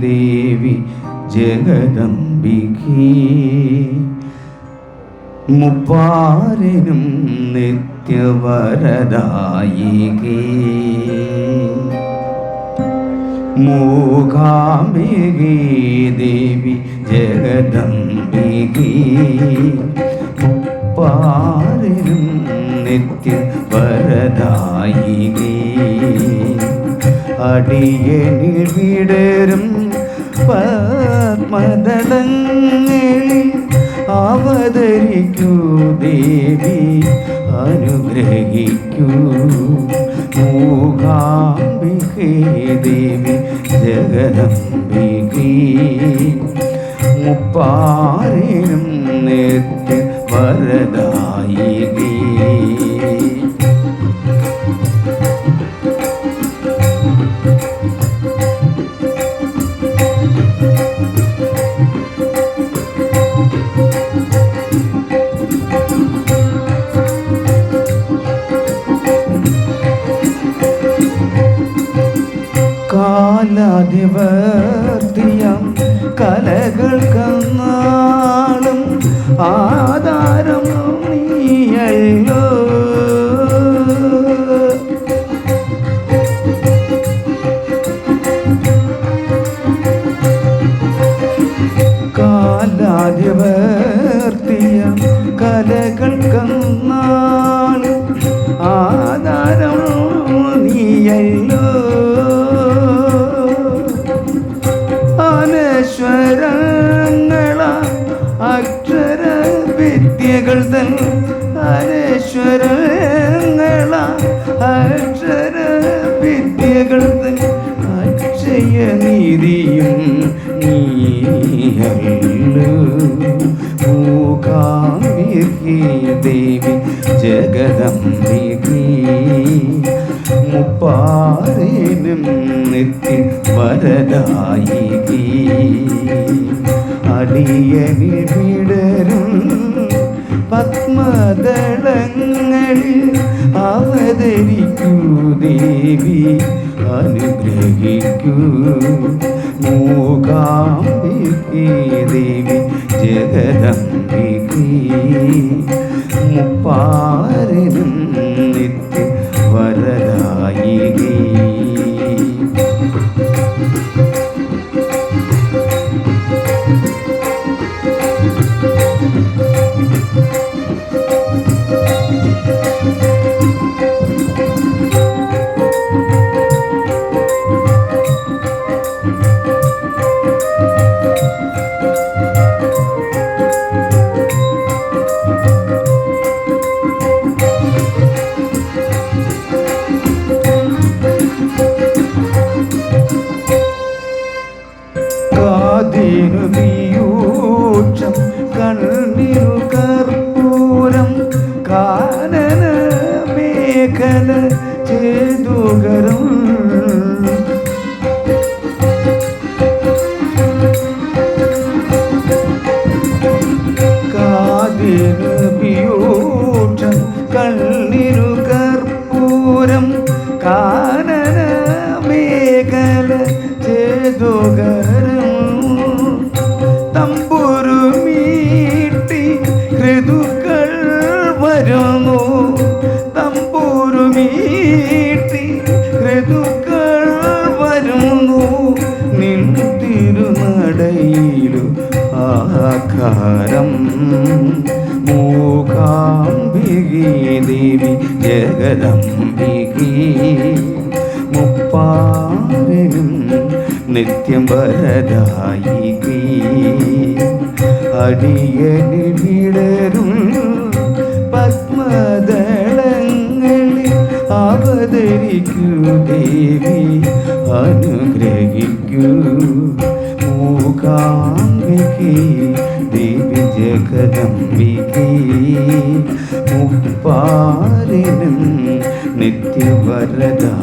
ദേവി ജഗദംബിക. മുപ്പാരനും നിത്യവരദായികേ. മൂകാംബികേ ദേവി ജഗദംബികേ. മുപ്പാരനും നിത്യവരദായികേ. അടിയനിൽ വിടരും പത്മദളങ്ങളിൽ അവതരിക്കൂ ദേവി അനുഗ്രഹിക്കൂ മൂകാംബികേ ദേവി ജഗദംബികേ. മുപ്പാറിനും നിത്യ വരദായികേ. കാലാധിപത്യം കലകൾ കന്നാളും ആധാരം ദേവി ജഗദംബികി മുപ്പാറിനും നിത്യ വരദായികേ. അടിയനിൽ വിടരും പത്മദളങ്ങളിൽ അവതരിക്കൂ ദേവി. അനുഗ്രഹിക്കൂ. മൂകാംബികേ ദേവി ജഗദംബികേ. മുപ്പാരിനും നിത്യ വരദായികേ. കാതിനു കാതിനു കണ്ണിരു കർപ്പൂരം കാനന മേഖല ചേതുകരം തമ്പുരു മീട്ടി ഋതുക്കൾ വരുന്നു. തമ്പുരു മീട്ടി ഋതുക്കൾ വരുന്നു. നിൻ തിരുനടയിലു ആകാരം. മൂകാംബികി ദേവി ജഗദംബികി. മുപ്പാരനും നിത്യം വരദായികി. അടിയനിൽ വിടരും പത്മദളങ്ങളിൽ അവതരിക്കൂ ദേവി. അനുഗ്രഹിക്കൂ മൂകാംബികേ ദേവി ജഗദംബികേ മുപ്പാരിനും നിത്യവരദായികേ.